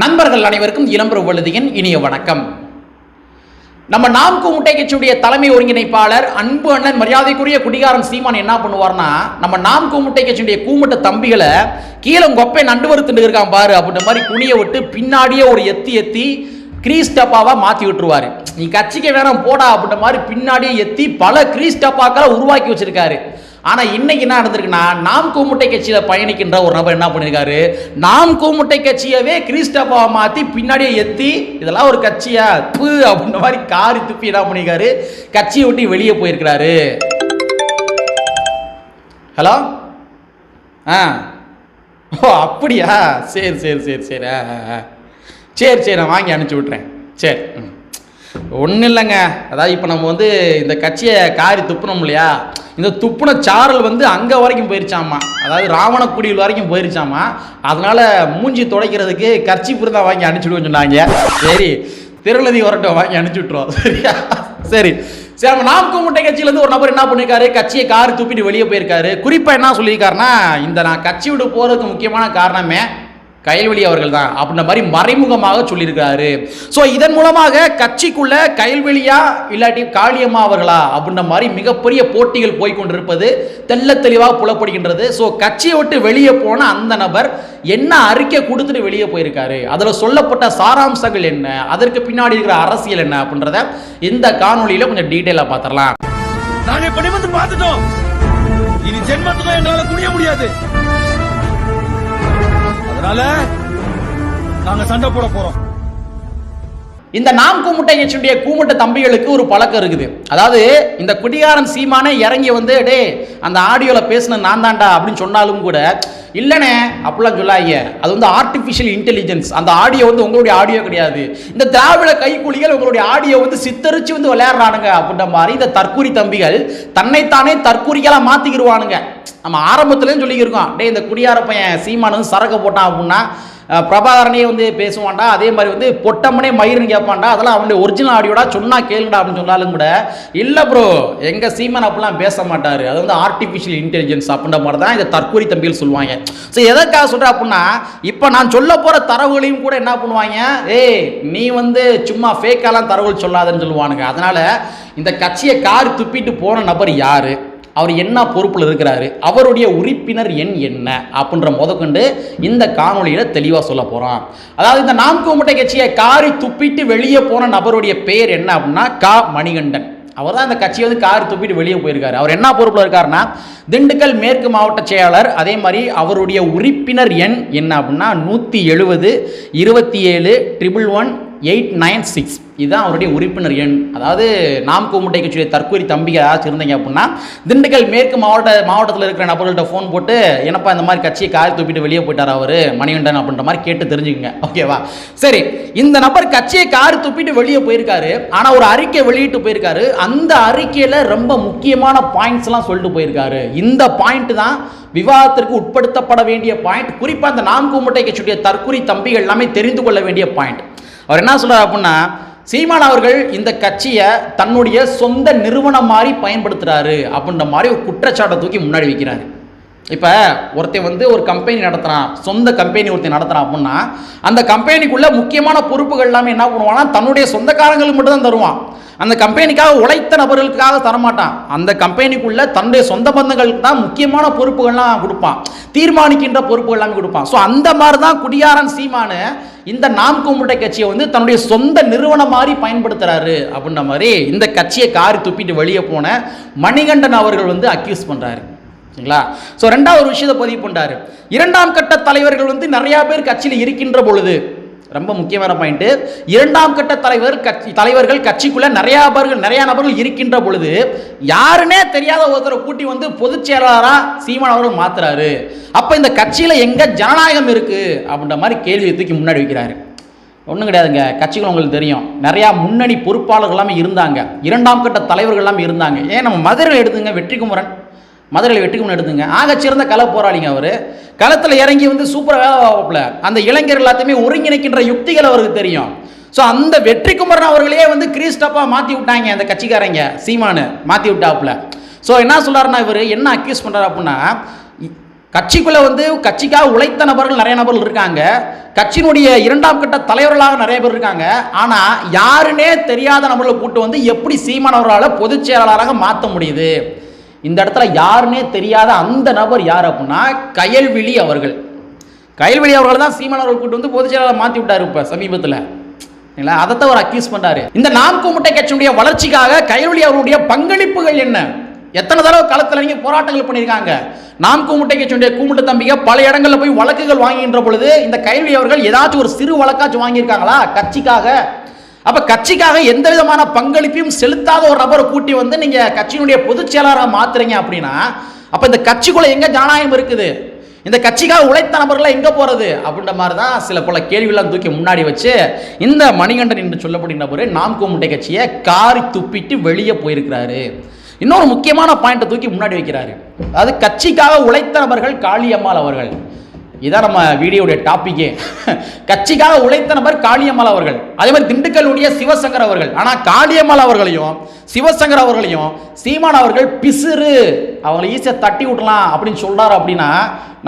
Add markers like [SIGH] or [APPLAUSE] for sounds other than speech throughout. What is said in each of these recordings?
நண்பர்கள் அனைவருக்கும் இளம்பெரு வழுதியின் இனிய வணக்கம். நம்ம நாம் கூமுட்டை கட்சியுடைய தலைமை ஒருங்கிணைப்பாளர் அன்பு அண்ணன் மரியாதைக்குரிய குடிகாரன் சீமான் என்ன பண்ணுவார்னா நம்ம நாம் கூமுட்டை கட்சியுடைய கூமுட்ட தம்பிகளை கீழே கொப்பை நண்டு வறுத்துட்டு இருக்கான் பாரு அப்படின்ற மாதிரி குனிய விட்டு பின்னாடியே ஒரு எத்தி எத்தி கிரீஸ்டப்பாவாக மாற்றி விட்டுருவாரு. நீ கட்சிக்கு வேணாம் போடா அப்படின்ற மாதிரி பின்னாடியே எத்தி பல கிரீஸ்டப்பாக்களை உருவாக்கி வச்சிருக்காரு. ஆனால் இன்னைக்கு என்ன நடந்திருக்குன்னா நாம் கூமுட்டை கட்சியில் பயணிக்கின்ற ஒரு நபர் என்ன பண்ணியிருக்காரு நாம் கூமுட்டை கட்சியவே கிறிஸ்டபாவை மாற்றி பின்னாடியே எத்தி இதெல்லாம் ஒரு கட்சியா? து அப்படின்ற மாதிரி காரி துப்பி என்ன பண்ணியிருக்காரு கட்சியை விட்டு வெளியே போயிருக்கிறாரு. ஹலோ? ஆ. ஓ அப்படியா? சரி சரி சரி சரி. ஆ, சரி சரி நான் வாங்கி அனுப்பிச்சி விட்றேன் சரி ம். ஒன்றும் இல்லைங்க அதாவது இப்போ நம்ம வந்து இந்த கட்சியை காரி துப்புனோம் இல்லையா? இந்த துப்புன சாரல் வந்து அங்கே வரைக்கும் போயிருச்சாமா? அதாவது ராவணக்குடியில் வரைக்கும் போயிருச்சாமா? அதனால் மூஞ்சி துடைக்கிறதுக்கு கர்ச்சி புரிந்தா வாங்கி அனுப்பிச்சுடுவோம் சொன்னாங்க. சரி திருநதி வரட்டும் வாங்கி அனுப்பிச்சி விட்ருவோம் சரியா? சரி. சரி நம்ம நாம் கூமுட்டை கட்சியிலேருந்து ஒரு நபர் என்ன பண்ணியிருக்காரு கட்சியை கார் துப்பிட்டு வெளியே போயிருக்காரு. குறிப்பாக என்ன சொல்லியிருக்காருன்னா இந்த நான் கட்சி விட்டு போகிறதுக்கு முக்கியமான காரணமே கயல்வெளி அவர்கள் தான் அப்படின்ற மாதிரி மறைமுகமாக சொல்லியிருக்கிறாரு. ஸோ இதன் மூலமாக கட்சிக்குள்ள கயல்வெளியா இல்லாட்டி காளியம்மா அவர்களா அப்படின்ற மாதிரி மிகப்பெரிய போட்டிகள் போய்கொண்டிருப்பது தெல்ல தெளிவாக புலப்படுகின்றது. ஸோ கட்சியை விட்டு வெளியே போன அந்த நபர் என்ன அறிக்கை கொடுத்துட்டு வெளியே போயிருக்காரு? அதில் சொல்லப்பட்ட சாராம்சங்கள் என்ன? அதற்கு பின்னாடி இருக்கிற அரசியல் என்ன அப்படின்றத இந்த காணொலியில் கொஞ்சம் டீட்டெயிலாக பார்த்துடலாம். நாங்கள் இப்ப நிமிர்ந்து பார்த்துட்டோம். இனி ஜென்மத்துக்கும் என்னால் குனிய முடியாது. அதனால நாங்க சண்டை போட போறோம். இந்த நாம் கூமுட்டை கட்சியுடைய கூமுட்ட தம்பிகளுக்கு ஒரு பழக்கம் இருக்குது. அதாவது இந்த குடிகாரன் சீமானே இறங்கி வந்து டே அந்த ஆடியோவில் பேசின நான் தான்டா அப்படின்னு சொன்னாலும் கூட இல்லைண்ணே அப்படிலாம் சொல்லாங்க அது வந்து ஆர்டிஃபிஷியல் இன்டெலிஜென்ஸ் அந்த ஆடியோ வந்து உங்களுடைய ஆடியோ கிடையாது. இந்த திராவிட கைக்கூலிகள் உங்களுடைய ஆடியோ வந்து சித்தரிச்சு வந்து விளையாடுறானுங்க அப்படின்ற மாதிரி இந்த தற்கூரி தம்பிகள் தன்னைத்தானே தற்கூரிகளாக மாற்றிக்கிடுவானுங்க நம்ம ஆரம்பத்துலேயும் சொல்லிக்கிருக்கோம். டே இந்த குடியார பையன் சீமானு சரக்கு போட்டான் அப்படின்னா பிரபாகரனே வந்து பேசுவான்டா அதே மாதிரி வந்து பொட்டம்மனே மயிருன்னு கேட்பான்டா அதெல்லாம் அவனுடைய ஒரிஜினல் ஆடியோடா சொன்னா கேளுடா அப்படின்னு சொன்னாலும் கூட இல்லை ப்ரோ எங்க சீமான் அப்படிலாம் பேச மாட்டாரு. அது வந்து ஆர்டிஃபிஷியல் இன்டெலிஜென்ஸ் அப்படின்ற மாதிரி தான் இந்த தற்கூரி தம்பிகள் சொல்லுவாங்க. ஸோ எதற்காக சொல்கிறேன் அப்படின்னா இப்போ நான் சொல்ல போகிற தரவுகளையும் கூட என்ன பண்ணுவாங்க? ஏய் நீ வந்து சும்மா ஃபேக்காலாம் தரவுகள் சொல்லாதன்னு சொல்லுவானுங்க. அதனால இந்த கட்சியை கார் துப்பிட்டு போன நபர் யாரு? அவர் என்ன பொறுப்பில் இருக்கிறாரு? அவருடைய உறுப்பினர் எண் என்ன? அப்படின்ற முதற்கொண்டு இந்த காணொலியில் தெளிவாக சொல்ல போகிறோம் அதாவது இந்த நாம் கூமுட்டை கட்சியை காரி துப்பிட்டு வெளியே போன நபருடைய பெயர் என்ன அப்படின்னா கா. மணிகண்டன். அவர் தான் அந்த கட்சியை வந்து கார் துப்பிட்டு வெளியே போயிருக்காரு. அவர் என்ன பொறுப்பில் இருக்காருன்னா திண்டுக்கல் மேற்கு மாவட்ட செயலாளர் அதே மாதிரி அவருடைய உறுப்பினர் எண் என்ன அப்படின்னா நூற்றி எழுபது இருபத்தி ஏழு triple one eight nine six. இதுதான் அவருடைய உறுப்பினர் எண். அதாவது நாம் கூமுட்டை கட்சியுடைய தற்கூரி தம்பிகள் யாராச்சும் இருந்தீங்க அப்படின்னா திண்டுக்கல் மேற்கு மாவட்ட மாவட்டத்தில் இருக்கிற நபர்கள்ட்ட ஃபோன் போட்டு என்னப்பா இந்த மாதிரி கட்சியை காரி தூப்பிட்டு வெளியே போயிட்டார் அவர்? மணிகண்டன் அப்படின்ற மாதிரி கேட்டு தெரிஞ்சுக்கங்க. ஓகேவா சரி இந்த நபர் கட்சியை காரி துப்பிட்டு வெளியே போயிருக்காரு. ஆனால் ஒரு அறிக்கை வெளியிட்டு போயிருக்காரு. அந்த அறிக்கையில் ரொம்ப முக்கியமான பாயிண்ட்ஸ்லாம் சொல்லிட்டு போயிருக்காரு. இந்த பாயிண்ட் தான் விவாதத்திற்கு உட்படுத்தப்பட வேண்டிய பாயிண்ட் குறிப்பாக அந்த நாம் கூமுட்டை கட்சியுடைய தற்கொலை தம்பிகள் எல்லாமே தெரிந்து கொள்ள வேண்டிய பாயிண்ட் அவர் என்ன சொல்கிறார் அப்படின்னா சீமான் அவர்கள் இந்த கட்சியை தன்னுடைய சொந்த நிறுவனம் மாதிரி பயன்படுத்துகிறாரு அப்படின்ற மாதிரி ஒரு குற்றச்சாட்டை தூக்கி முன்னாடி வைக்கிறாரு. இப்போ ஒருத்தன் வந்து ஒரு கம்பெனி நடத்துகிறான் சொந்த கம்பெனி ஒருத்தன் நடத்துகிறான் அப்படின்னா அந்த கம்பெனிக்குள்ளே முக்கியமான பொறுப்புகள் எல்லாமே என்ன பண்ணுவான்னா தன்னுடைய சொந்தக்காரங்களுக்கு மட்டும்தான் தருவான். அந்த கம்பெனிக்காக உழைத்த நபர்களுக்காக தரமாட்டான். அந்த கம்பெனிக்குள்ளே தன்னுடைய சொந்த பந்தங்களுக்கு தான் முக்கியமான பொறுப்புகள்லாம் கொடுப்பான். தீர்மானிக்கின்ற பொறுப்புகள் எல்லாமே கொடுப்பான். ஸோ அந்த மாதிரி தான் குடியாரன் சீமானு இந்த நாம் கும்பிட்ட கட்சியை வந்து தன்னுடைய சொந்த நிறுவனம் மாதிரி பயன்படுத்துறாரு அப்படின்ற மாதிரி இந்த கட்சியை காரி துப்பிட்டு வெளியே போன மணிகண்டன் அவர்கள் வந்து அக்யூஸ் பண்ணுறாரு சரிங்களா? ஸோ ரெண்டாவது ஒரு விஷயத்தை பதிவு பண்றாரு. இரண்டாம் கட்ட தலைவர்கள் வந்து நிறையா பேர் கட்சியில் இருக்கின்ற பொழுது ரொம்ப முக்கியமான பாயிண்ட் இரண்டாம் கட்ட தலைவர் கட்சி தலைவர்கள் கட்சிக்குள்ள நிறையா பேர்கள் நிறையா நபர்கள் இருக்கின்ற பொழுது யாருன்னே தெரியாத ஒருத்தரை கூட்டி வந்து பொதுச் செயலாளராக சீமான் அவர்கள் மாத்துறாரு. அப்போ இந்த கட்சியில் எங்கே ஜனநாயகம் இருக்குது அப்படின்ற மாதிரி கேள்வியை தூக்கி முன்னாடி வைக்கிறாரு. ஒன்றும் கிடையாதுங்க. கட்சிகள் உங்களுக்கு தெரியும். நிறையா முன்னணி பொறுப்பாளர்கள் எல்லாமே இருந்தாங்க. இரண்டாம் கட்ட தலைவர்கள் எல்லாமே இருந்தாங்க. ஏன் நம்ம மதுரை எடுத்துங்க வெற்றிக்குமரன் மதுரையில் வெற்றிக்குமரன் எடுத்துங்க ஆகச்சிறந்த கள போராளிங்க அவர். களத்தில் இறங்கி வந்து சூப்பராக வேலை அந்த இளைஞர் எல்லாத்தையுமே ஒருங்கிணைக்கின்ற யுக்திகள் அவருக்கு தெரியும். ஸோ அந்த வெற்றிக்குமரன் அவர்களே வந்து கிறிஸ்டப்பாக மாற்றி விட்டாங்க அந்த கட்சிக்காரங்க சீமானு. மாற்றி விட்டாப்புல ஸோ என்ன சொல்கிறாருன்னா இவர்? என்ன அக்யூஸ் பண்ணுறாரு அப்படின்னா கட்சிக்குள்ளே வந்து கட்சிக்காக உழைத்த நபர்கள் நிறைய நபர்கள் இருக்காங்க. கட்சியினுடைய இரண்டாம் கட்ட தலைவர்களாக நிறைய பேர் இருக்காங்க. ஆனால் யாருன்னே தெரியாத நபர்களை கூட்டு வந்து எப்படி சீமானவர்களால் பொதுச் செயலாளராக மாற்ற முடியுது? இந்த இடத்துல யாருன்னே தெரியாத அந்த நபர் யார் அப்படின்னா கயல்விழி அவர்கள். கயல்விழி அவர்கள் தான் சீமானவர்கள் கூட்டு வந்து பொதுச் செயலாளர் மாற்றி விட்டார் இப்போ சமீபத்தில். இல்லைங்களா? அதைத்தான் அவர் அக்யூஸ் பண்ணாரு இந்த நாம் குமுட்டை கட்சியினுடைய வளர்ச்சிக்காக கயல்விழி அவருடைய பங்களிப்புகள் என்ன? எத்தனை தடவை களத்தில் நீங்கள் போராட்டங்கள் பண்ணியிருக்காங்க? நாம் கூமுட்டை கட்சியுடைய கூமுட்டு தம்பிகள் பல இடங்களில் போய் வழக்குகள் வாங்குகின்ற பொழுது இந்த கையொழி அவர்கள் ஏதாச்சும் ஒரு சிறு வழக்காச்சும் வாங்கியிருக்காங்களா? கட்சிக்காக அப்ப கட்சிக்காக எந்த விதமான பங்களிப்பையும் செலுத்தாத ஒரு நபரை கூட்டி வந்து நீங்க கட்சியினுடைய பொதுச் செயலாளராக மாத்துறீங்க அப்படின்னா அப்ப இந்த கட்சிக்குள்ள எங்க ஜனநாயகம் இருக்குது? இந்த கட்சிக்காக உழைத்த நபர்கள் எங்க போறது? அப்படின்ற மாதிரி தான் சில பல கேள்வியெல்லாம் தூக்கி முன்னாடி வச்சு இந்த மணிகண்டன் என்று சொல்லப்படுகிற நபர் நாம் கோமுட்டை கட்சியை காரி துப்பிட்டு வெளியே போயிருக்கிறாரு. இன்னொரு முக்கியமான பாயிண்ட்டை தூக்கி முன்னாடி வைக்கிறாரு. அதாவது கட்சிக்காக உழைத்த நபர்கள் காளியம்மாள் அவர்கள். இதான் நம்ம வீடியோடைய டாப்பிக்கே கட்சிக்காக உழைத்த நபர் காளியம்மாள் அவர்கள். அதே மாதிரி திண்டுக்கல்லுடைய சிவசங்கர் அவர்கள். ஆனால் காளியம்மாள் அவர்களையும் சிவசங்கர் அவர்களையும் சீமான் அவர்கள் பிசுறு. அவங்களை ஈஸியாக தட்டி விடலாம் அப்படின்னு சொல்கிறார் அப்படின்னா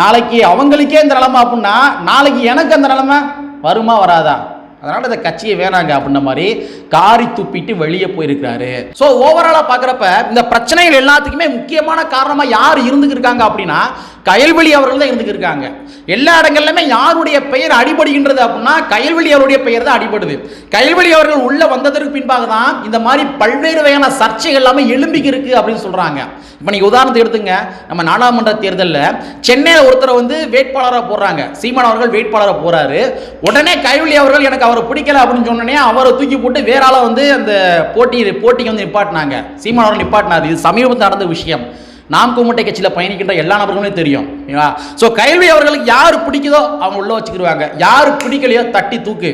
நாளைக்கு அவங்களுக்கே இந்த நிலமை அப்படின்னா நாளைக்கு எனக்கு அந்த நிலமை வருமா வராதா? அதனால இந்த கட்சியை வேணாங்க அப்படின்ற மாதிரி காரி துப்பிட்டு வெளியே போயிருக்கிறாரு. ஸோ ஓவராலாக பார்க்குறப்ப இந்த பிரச்சனைகள் எல்லாத்துக்குமே முக்கியமான காரணமாக யார் இருந்துக்கிருக்காங்க அப்படின்னா கயல்வெளி அவர்கள் தான் இருந்துக்கு இருக்காங்க எல்லா இடங்கள்லுமே யாருடைய பெயர் அடிபடுகின்றது அப்படின்னா கயல்வெளி அவருடைய பெயர் தான் அடிபடுது. கயல்வெளி அவர்கள் உள்ள வந்ததற்கு பின்பாக தான் இந்த மாதிரி பல்வேறு வகையான சர்ச்சைகள் எல்லாமே எழும்பிக்கு இருக்கு அப்படின்னு சொல்றாங்க. இப்போ நீங்கள் உதாரணத்தை எடுத்துங்க. நம்ம நாடாளுமன்ற தேர்தலில் சென்னையில் ஒருத்தரை வந்து வேட்பாளராக போடுறாங்க. சீமான் அவர்கள் வேட்பாளராக போறாரு. உடனே கைவிழி அவர்கள் எனக்கு அவரை பிடிக்கல அப்படின்னு சொன்னோடனே அவரை தூக்கி போட்டு வேற ஆளை வந்து அந்த போட்டி போட்டிக்கு வந்து நிப்பாட்டினாங்க. சீமான் அவர்கள் நிப்பாட்டினார். இது சமீபத்தில் நடந்த விஷயம். நாம் கும்மட்டை கட்சியில் பயணிக்கின்ற எல்லா நபர்களுமே தெரியும். ஸோ கல்வி அவர்களுக்கு யார் பிடிக்குதோ அவங்க உள்ள வச்சுக்கிடுவாங்க யார் பிடிக்கலையோ தட்டி தூக்கு.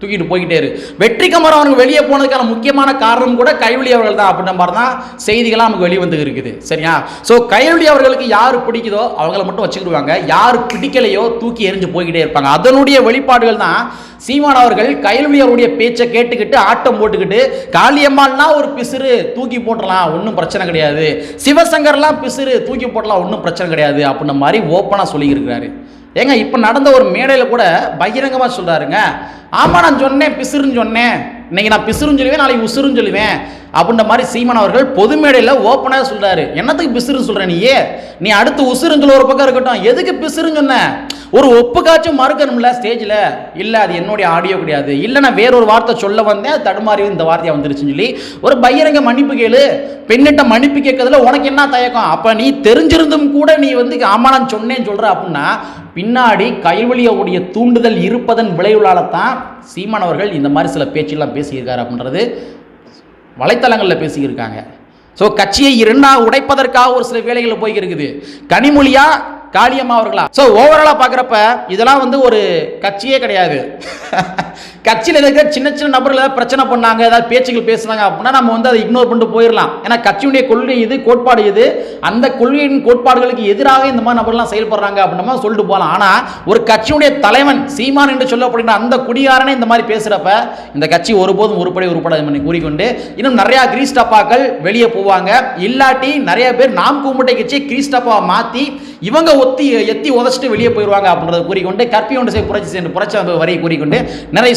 தூக்கிட்டு போய்கிட்டே இரு. வெற்றி கமரம் அவனுக்கு வெளியே போனதுக்கான முக்கியமான காரணம் கூட கைவழி அவர்கள் தான் அப்படின்ற மாதிரி தான் செய்திகளாக நமக்கு வெளியே வந்து இருக்குது. சரியா? ஸோ கைவழி அவர்களுக்கு யார் பிடிக்குதோ அவங்கள மட்டும் வச்சுக்கிடுவாங்க. யார் பிடிக்கலையோ தூக்கி எரிஞ்சு போய்கிட்டே இருப்பாங்க. அதனுடைய வெளிப்பாடுகள் தான் சீமான் அவர்கள் கைல்வி அவருடைய பேச்சை கேட்டுக்கிட்டு ஆட்டம் போட்டுக்கிட்டு காளியம்மாள்னா ஒரு பிசுறு தூக்கி போட்டுடலாம் ஒன்றும் பிரச்சனை கிடையாது. சிவசங்கர்லாம் பிசுறு தூக்கி போட்டலாம் ஒன்றும் பிரச்சனை கிடையாது அப்படின்ற மாதிரி ஓப்பனாக சொல்லியிருக்கிறாரு ஏங்க இப்போ நடந்த ஒரு மேடையில் கூட பகிரங்கமாக சொல்கிறாருங்க ஆமாம் நான் சொன்னேன் பிசுறுன்னு சொன்னேன். இன்னைக்கு நான் பிசுறுன்னு சொல்லுவேன் நாளைக்கு உசுறுன்னு சொல்லுவேன். அப்படின்ற மாதிரி சீமான் அவர்கள் பொது மேடையில் ஓப்பனாக சொல்கிறாரு என்னத்துக்கு பிசுறுன்னு சொல்கிற நீயே நீ அடுத்து உசுறுன்னு சொல்ல ஒரு பக்கம் இருக்கட்டும். எதுக்கு பிசுறுன்னு சொன்ன? ஒரு ஒப்புக்காச்சும் மறுக்கணும்ல ஸ்டேஜில் இல்லை அது என்னுடைய ஆடியோ கிடையாது. இல்லை நான் வேறொரு வார்த்தை சொல்ல வந்தேன் அது தடுமாறி இந்த வார்த்தையாக வந்துருச்சுன்னு சொல்லி ஒரு பகிரங்க மன்னிப்பு கேளு. பெண்ணிட்ட மன்னிப்பு கேட்கறதுல உனக்கு என்ன தயக்கம்? அப்போ நீ தெரிஞ்சிருந்தும் கூட நீ வந்து ஆமா நான் சொன்னேன்னு சொல்கிற அப்படின்னா பின்னாடி கைவழியோடைய தூண்டுதல் இருப்பதன் விளைவுகளால் தான் சீமான் அவர்கள் இந்த மாதிரி சில பேச்செல்லாம் பேசியிருக்காரு அப்படின்றது வலைத்தளங்களில் பேசியிருக்காங்க. ஸோ கட்சியை இரண்டாக உடைப்பதற்காக ஒரு சில வேலைகள் போய்க்கிருக்குது. கனிமொழியா காளியம்மா அவர்களா? ஸோ ஓவராலாக பார்க்குறப்ப இதெல்லாம் வந்து ஒரு கட்சியே கிடையாது. [LAUGHS] கட்சியில் இருக்கிற சின்ன சின்ன நபர்கள் ஏதாவது பிரச்சனை பண்ணாங்க ஏதாவது பேச்சுகள் பேசுனாங்க அப்படின்னா நம்ம வந்து அதை இக்னோர் பண்ணிட்டு போயிடலாம். ஏன்னா கட்சியுடைய கொள்கை இது கோட்பாடு இது. அந்த கொள்கையின் கோட்பாடுகளுக்கு எதிராக இந்த மாதிரி நபர்லாம் செயல்படுறாங்க அப்படின்னா சொல்லிட்டு போகலாம். ஆனால் ஒரு கட்சியுடைய தலைவன் சீமான் என்று சொல்லப்படுகிற அந்த குடியாரனே இந்த மாதிரி பேசுகிறப்ப இந்த கட்சி ஒருபோதும் உருப்படி உருப்படாது பண்ணி கூறிக்கொண்டு இன்னும் நிறையா கிரீஸ்டப்பாக்கள் வெளியே போவாங்க. இல்லாட்டி நிறைய பேர் நாம் கூமுட்டை கட்சி கிரீஸ்டப்பாவை மாற்றி இவங்க ஒத்தி எத்தி உதச்சிட்டு வெளியே போயிடுவாங்க அப்படின்றத கூறிக்கொண்டு கற்பி ஒன்று செய்ய புரட்சி சென்று புரட்சி வரையை கூறிக்கொண்டு நிறைவு